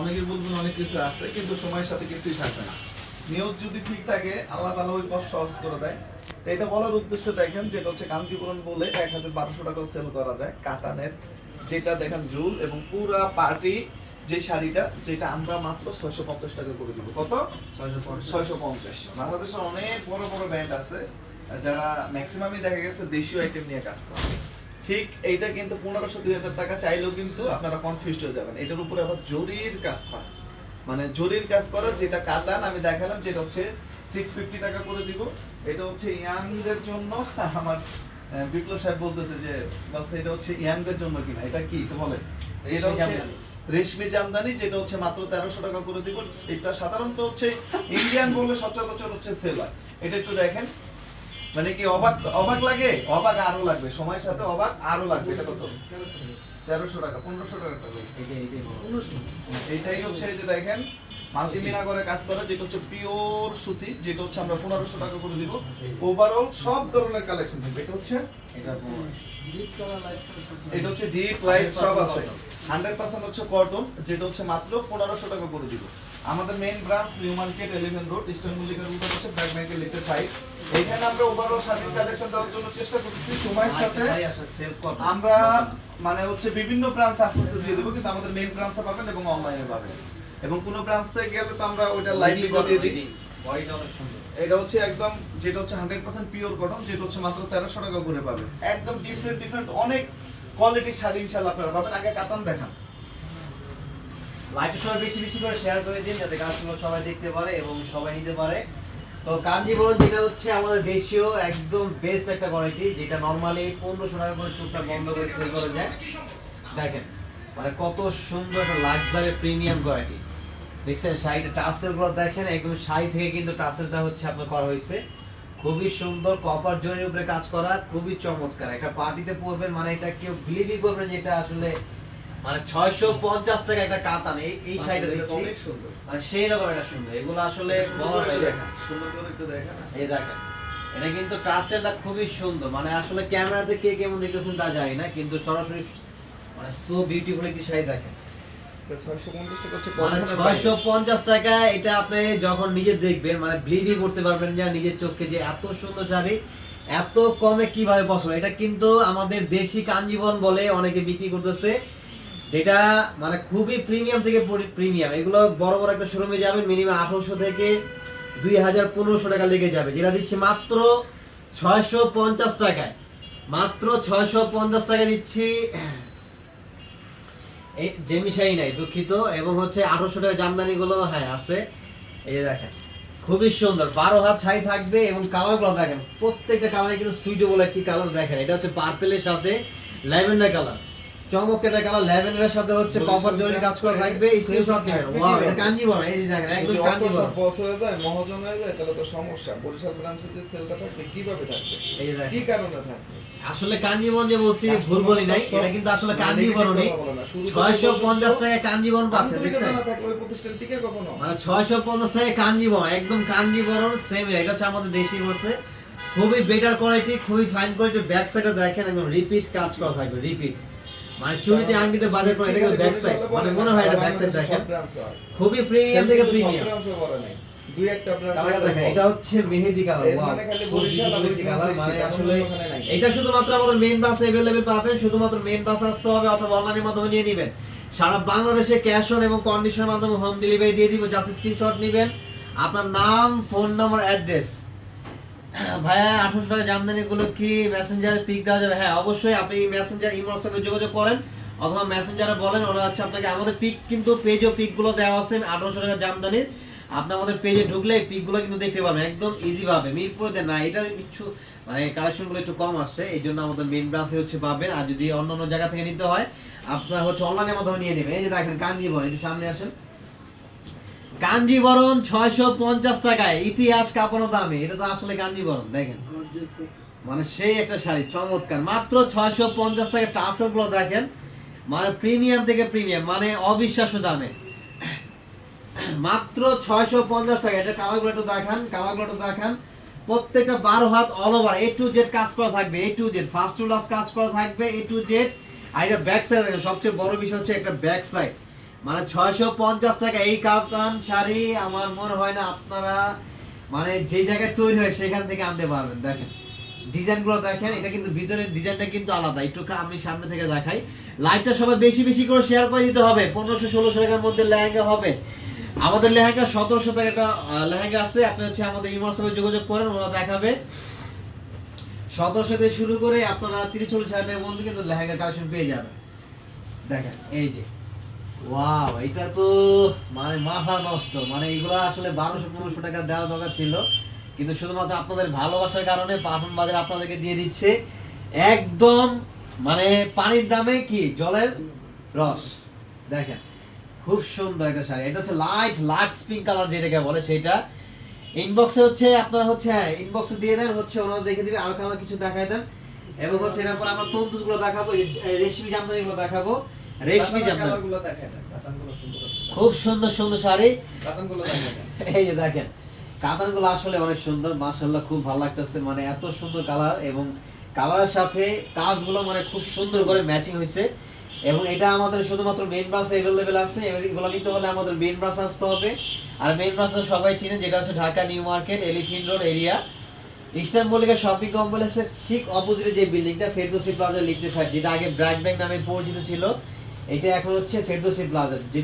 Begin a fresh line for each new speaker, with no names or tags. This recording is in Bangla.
অনেকে বলবেন অনেক কিছু আছে কিন্তু সময়ের সাথে কিছুই থাকবে না। নিয়োগ যদি ঠিক থাকে আল্লাহ তালা ওই পথ সহজ করে দেয়। তো এটা বলার উদ্দেশ্যে দেখেন যেটা হচ্ছে কাঞ্জিপুরন বলে এক হাজার বারোশো টাকা সেল করা যায় কাতানের। যেটা দেখেন জুল এবং পুরা পার্টি যে শাড়িটা যেটা আমরা মাত্র ছয়শো পঞ্চাশ টাকা করে দিব। কত? ছয়শো পঞ্চাশ। বাংলাদেশের অনেক বড় বড় ব্র্যান্ড আছে যারা ম্যাক্সিমামই দেখা গেছে দেশীয় আইটেম নিয়ে কাজ করে। ঠিক এইটা কিন্তু পনেরোশো দুই হাজার টাকা চাইলেও কিন্তু আপনারা কনফিউজ হয়ে যাবেন। এটার উপরে আবার জরির কাজ করা। মানে জরির কাজ করা যেটা কাতান আমি দেখালাম যেটা হচ্ছে সিক্স ফিফটি টাকা করে দিব। এটা হচ্ছে ইয়াংদের জন্য আমার বিপ্লব সাহেব বলতেছে যে বাস এটা হচ্ছে ইয়াংদের জন্য কিনা এটা কি একটু বলে এটা
রেশমি
হচ্ছে
জামদানি।
রেশমি জামদানি যেটা হচ্ছে মাত্র তেরোশো টাকা করে দিব। এটা সাধারণত হচ্ছে ইন্ডিয়ান বলে সচরাচর হচ্ছে সেল হয় এটা একটু দেখেন। মানে কি অবাক অবাক লাগে? অবাক আরও লাগবে। সময়ের সাথে অবাক আরও লাগবে। এটা কত? তেরোশো টাকা পনেরোশো টাকা এইটাই হচ্ছে এই যে দেখেন মাল্টিমিনা করে কাজ করে যেটা হচ্ছে পিওর সুতি যেটা হচ্ছে আমরা পনেরোশো টাকা করে দিব। ওভারঅল সব ধরনের কালেকশন থাকবে। এটা হচ্ছে এটা হচ্ছে ডিপ লাইট সব আছে। হান্ড্রেড পার্সেন্ট হচ্ছে কটন যেটা হচ্ছে মাত্র পনেরোশো টাকা করে দিব। আমাদের main branch new market eleven road eastern মল্লিকার উপর হচ্ছে ব্যাক ব্যাংকের লিফটের ফাইভ এখানে আমরা ওভারঅল শাড়ির কালেকশন দেওয়ার জন্য চেষ্টা করছি সময়ের সাথে আমরা মানে হচ্ছে বিভিন্ন ব্রাঞ্চ আস্তে আস্তে দিয়ে দেবো কিন্তু আমাদের মেইন ব্রাঞ্চে পাবেন এবং অনলাইনে পাবেন। এবং কোনো ব্রাঞ্চ গেলে তো আমরা ওইটা লাইভলি দিয়ে দিই। এটা হচ্ছে একদম যেটা হচ্ছে হান্ড্রেড পার্সেন্ট পিওর কটন যেটা হচ্ছে মাত্র তেরোশো টাকা করে পাবেন। একদম ডিফারেন্ট ডিফারেন্ট অনেক কোয়ালিটির শাড়ি ইনশাল্লাহ আপনারা পাবেন। আগে কাতান দেখান।
লাইটের সবাই বেশি বেশি করে শেয়ার করে দিন, যাতে কাস্টমার সবাই দেখতে পারে এবং সবাই নিতে পারে। তো কাঞ্জিবরম যেটা হচ্ছে আমাদের দেশীয় একদম বেস্ট একটা কোয়ালিটি যেটা নরমালি পনেরোশো টাকা করে চুপটা বন্ধ করে সেল করা যায়। দেখেন মানে কত সুন্দর একটা লাক্সারি প্রিমিয়াম কোয়ালিটি দেখছেন, শাড়িটা টাসেলগুলো দেখেন, একদম শাড়ি থেকে কিন্তু টাসেলটা হচ্ছে আপনার করা হয়েছে। খুবই সুন্দর কপার জরির উপরে কাজ করা খুবই চমৎকার। একটা পার্টিতে পরবেন মানে এটা কেউ বিলিভই করবেন যে এটা আসলে মানে ছয়শো পঞ্চাশ টাকা একটা কাতান এই এই শাড়িটা দিচ্ছি
অনেক সুন্দর।
মানে সেই রকম একটা সুন্দর। এগুলো আসলে বলার
করে সুন্দর করে একটু দেখান।
এই দেখেন এটা কিন্তু ট্রাসেলটা খুবই সুন্দর। মানে আসলে ক্যামেরাতে কে কেমন দেখতেছেন তা জানি না কিন্তু সরাসরি মানে সো বিউটিফুল একটি শাড়ি দেখেন।
টাকা
মানে এটা আপনি যখন নিজে দেখবেন মানে বিলিভই করতে পারবেন না নিজের চোখে যে এত সুন্দর শাড়ি এত কমে কীভাবে পছন্দ? এটা কিন্তু আমাদের দেশি কাঞ্জিবন বলে অনেকে বিক্রি করতেছে যেটা মানে খুবই প্রিমিয়াম থেকে প্রিমিয়াম এগুলো বড় বড় একটা শোরুমে যাবেন মিনিমাম আঠারোশো থেকে দুই হাজার পনেরোশো টাকা লেগে যাবে যেটা দিচ্ছে মাত্র ছয়শো পঞ্চাশ টাকায়। মাত্র ছয়শো পঞ্চাশ টাকা দিচ্ছি এই জেমিশাই নাই, দুঃখিত। এবং হচ্ছে আঠারোশো টাকা জামদানি গুলো হ্যাঁ আছে। এই দেখেন, খুবই সুন্দর। বারো হাত ছাই থাকবে এবং কালারগুলো দেখেন, প্রত্যেকটা কালারে কিন্তু সুইটেবল একটি কালার দেখেন। এটা হচ্ছে পার্পেলের সাথে ল্যাভেন্ডার কালার। চমৎকার একটা কালার ল্যাভেন্ডারের সাথে হচ্ছে কপার জরি কাজ করা থাকবে স্ক্রিনশট নেবেন। ওয়াও এটা কাঞ্জিবরম এই যে দেখেন একদম
যদি অত
কাঞ্জিবরম
হয়ে যায় মহাজন হয়ে যায় তাহলে তো সমস্যা। বরিশাল ব্রাঞ্চে যে সেলটা থাকবে কীভাবে থাকবে?
এই যে
কি কারণে থাকবে?
আসলে কাঞ্জিবরম যে বলছি ভুল বলি নাই এটা কিন্তু আসলে দেখছেন? মানে একদম সেম হচ্ছে আমাদের দেশি বসে খুবই বেটার কোয়ালিটি খুবই ফাইন কোয়ালিটি ব্যাক সাইডে দেখেন একদম রিপিট কাজ করা থাকবে রিপিট মানে চুরিতে আংটিতে বাজার করে এটা কিন্তু ব্যাক সাইড মানে মনে হয় এটা ব্যাক সাইড দেখেন খুবই প্রিমিয়াম থেকে প্রিমিয়াম
দুই একটা ব্রাঞ্চ
কালার দেখেন এটা হচ্ছে মেহেদি কালার
এর মানে খালি বরিশাল আর ওই
কালার
branch
মানে
এ,
আসলে
অন্য ওখানে নাই।
এটা শুধুমাত্র আমাদের মেইন বাসে अवेलेबल পাবেন শুধুমাত্র মেইন বাসে আসতে হবে অথবা অনলাইনের মাধ্যমে নিয়ে নেবেন সারা বাংলাদেশে ক্যাশ অন এবং কন্ডিশনের মাধ্যমে হোম ডেলিভারি দিয়ে দিব জাস্ট স্ক্রিনশট নেবেন আপনার নাম ফোন নাম্বার অ্যাড্রেস ভাইয়া, আঠারোশো টাকা কি মেসেঞ্জারে পিক দেওয়া যাবে? হ্যাঁ অবশ্যই আপনি মেসেঞ্জার যোগাযোগ করেন, অথবা মেসেঞ্জারে বলেন, ওরা হচ্ছে আপনাকে, আমাদের পিক কিন্তু পেজও পিকগুলো দেওয়া আছে, আঠারোশো টাকা জামদানির আপনি আমাদের পেজে ঢুকলে পিকগুলো কিন্তু দেখতে পাবেন একদম ইজি ভাবে। না এটা কিছু মানে কালেকশনগুলো একটু কম আসছে, এই জন্য আমাদের মেইন ব্রাঞ্চে হচ্ছে পাবেন। আর যদি অন্য অন্য জায়গা থেকে নিতে হয়, আপনার হচ্ছে অনলাইনের মাধ্যমে নিয়ে নেবেন। এই যে দেখেন একটু সামনে আসেন। কাঞ্জিবরম ছয়শো পঞ্চাশ টাকায়। ইতিহাস কাঁপানো দামে। এটা তো আসলে কাঞ্জিবরম দেখেন। মানে সেই একটা শাড়ি, চমৎকার। মাত্র ছয়শো পঞ্চাশ টাকা টাসেলগুলো দেখেন। মানে প্রিমিয়াম থেকে প্রিমিয়াম মানে অবিশ্বাস্য দামে। মাত্র ছয়শো পঞ্চাশ টাকা এটা কালারগুলো একটু দেখান, কালারগুলো একটু দেখান। প্রত্যেকটা বারো হাত all over A to Z কাজ করা থাকবে A to Z first to last কাজ করা থাকবে এ টু জেড আর এটা ব্যাক সাইড দেখেন, সবচেয়ে বড় বিষয় হচ্ছে একটা ব্যাক সাইড মানে ছয়শো পঞ্চাশ টাকা এই কাতান শাড়ি আমার মনে হয় না আপনারা মানে যে জায়গায় তৈরি হয় সেখান থেকে আনতে পারবেন, দেখেন। ডিজাইনগুলো দেখেন, এটা কিন্তু ভিতরের ডিজাইনটা কিন্তু আলাদা। একটু আমি সামনে থেকে দেখাই। লাইভটা সবাই বেশি বেশি করে শেয়ার করে দিতে হবে। পনেরোশো, ষোলোশো টাকার মধ্যে লেহেঙ্গা হবে। আমাদের লেহেঙ্গা সতেরোশো টাকা একটা লেহেঙ্গা আছে। আপনি হচ্ছে আমাদের ইমোর যোগাযোগ করেন, ওরা দেখাবে। সতেরোশো থেকে শুরু করে আপনারা তিরিশ, চল্লিশ হাজার টাকার মধ্যে কিন্তু লেহেঙ্গা কালেকশন পেয়ে যাবেন। দেখেন, এই যে। ওয়াও এটা তো মানে মাথা নষ্ট। মানে এগুলো আসলে বারোশো, পনেরোশো টাকা দেওয়া দরকার ছিল। কিন্তু শুধুমাত্র আপনাদের ভালোবাসার কারণে বাজার আপনাদেরকে দিয়ে দিচ্ছে। একদম মানে পানির দামে কি? জলের রস। দেখেন, খুব সুন্দর একটা শাড়ি। এটা হচ্ছে লাইট লাক্স পিঙ্ক কালার যেটাকে বলে সেটা। ইনবক্সে হচ্ছে, আপনারা হচ্ছে হ্যাঁ ইনবক্সে দিয়ে দেন, হচ্ছে ওনারা দেখে দিবে, আর কিছু দেখায় দেন। এবং হচ্ছে এর আমরা দেখাবো, এই এই রেশমি জামদানি দেখাবো। রেশমি জামদানি। খুব সুন্দর সুন্দর শাড়ি। এই যে দেখেন কাতানগুলো আসলে অনেক সুন্দর মাশাআল্লাহ খুব ভালো লাগতেছে। মানে এত সুন্দর কালার এবং কালারের সাথে কাজগুলো মানে খুব সুন্দর করে ম্যাচিং হয়েছে। এবং এটা আমাদের শুধুমাত্র মেইন ব্রাঞ্চ অ্যাভেলেবেল আছে। এগুলো নিতে হলে আমাদের মেইন ব্রাঞ্চ আসতে হবে। আর মেন ব্রাঞ্চ সবাই চিনেন যেটা হচ্ছে Dhaka new market elephant road area eastern Mallika shopping কমপ্লেক্সের ঠিক অপোজিটে যে বিল্ডিংটা ফেরদৌসি প্লাজা লিফটেড ফাইভ যেটা আগে ব্র্যাক ব্যাংক নামে পরিচিত ছিল। এটা এখন হচ্ছে ফেরদোসি প্লাজা যেটা